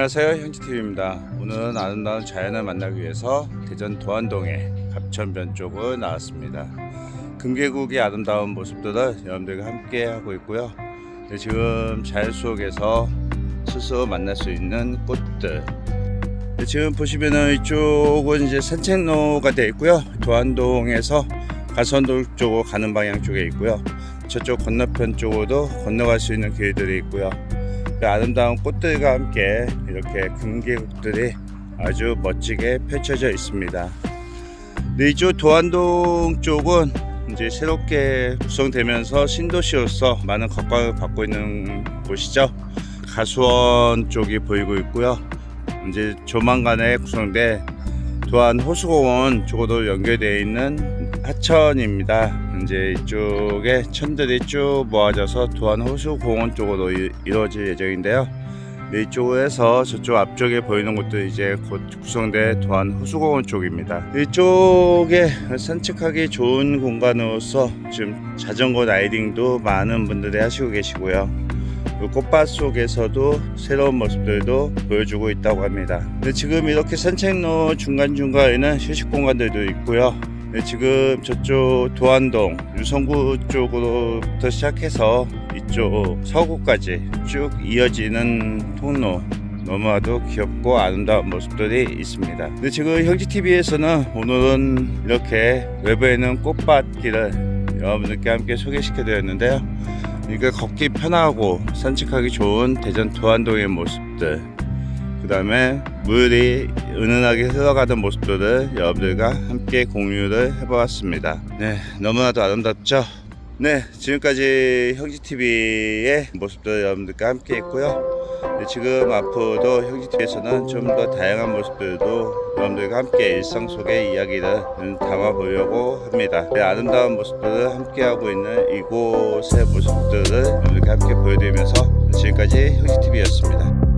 안녕하세요 형지TV입니다. 오늘은 아름다운 자연을 만나기 위해서 대전 도안동의 갑천변 쪽을 나왔습니다. 금계국의 아름다운 모습들을 여러분들과 함께 하고 있고요. 네, 지금 자연 속에서 스스로 만날 수 있는 꽃들. 네, 지금 보시면은 이쪽은 이제 산책로가 되어 있고요. 도안동에서 가선동 쪽으로 가는 방향 쪽에 있고요. 저쪽 건너편 쪽으로도 건너갈 수 있는 길들이 있고요 그 아름다운 꽃들과 함께 이렇게 금계국들이 아주 멋지게 펼쳐져 있습니다. 네, 이쪽 도안동 쪽은 이제 새롭게 구성되면서 신도시로서 많은 각광을 받고 있는 곳이죠. 가수원 쪽이 보이고 있고요. 이제 조만간에 구성돼 도안 호수공원 쪽으로 연결되어 있는 하천입니다. 이제 이쪽에 천들이 쭉 모아져서 도안 호수공원 쪽으로 이- 이루어질 예정인데요. 네, 이쪽에서 저쪽 앞쪽에 보이는 곳도 이제 곧 구성된 도안 호수공원 쪽입니다. 이쪽에 산책하기 좋은 공간으로서 지금 자전거 라이딩도 많은 분들이 하시고 계시고요. 그 꽃밭 속에서도 새로운 모습들도 보여주고 있다고 합니다. 네, 지금 이렇게 산책로 중간중간에는 휴식 공간들도 있고요. 네, 지금 저쪽 도안동 유성구 쪽으로부터 시작해서 이쪽 서구까지 쭉 이어지는 통로 너무나도 귀엽고 아름다운 모습들이 있습니다. 근데 지금 형지TV에서는 오늘은 이렇게 외부에는 꽃밭길을 여러분들께 함께 소개시켜 드렸는데요. 이게 걷기 편하고 산책하기 좋은 대전 도안동의 모습들 그 다음에 물이 은은하게 흘러가는 모습들을 여러분들과 함께 공유를 해보았습니다. 네 너무나도 아름답죠? 네 지금까지 형지TV의 모습들 여러분들과 함께 했고요. 네, 지금 앞으로도 형지TV에서는 좀 더 다양한 모습들도 여러분들과 함께 일상 속의 이야기를 담아보려고 합니다. 네, 아름다운 모습들을 함께하고 있는 이곳의 모습들을 여러분들과 함께 보여드리면서 지금까지 형지TV였습니다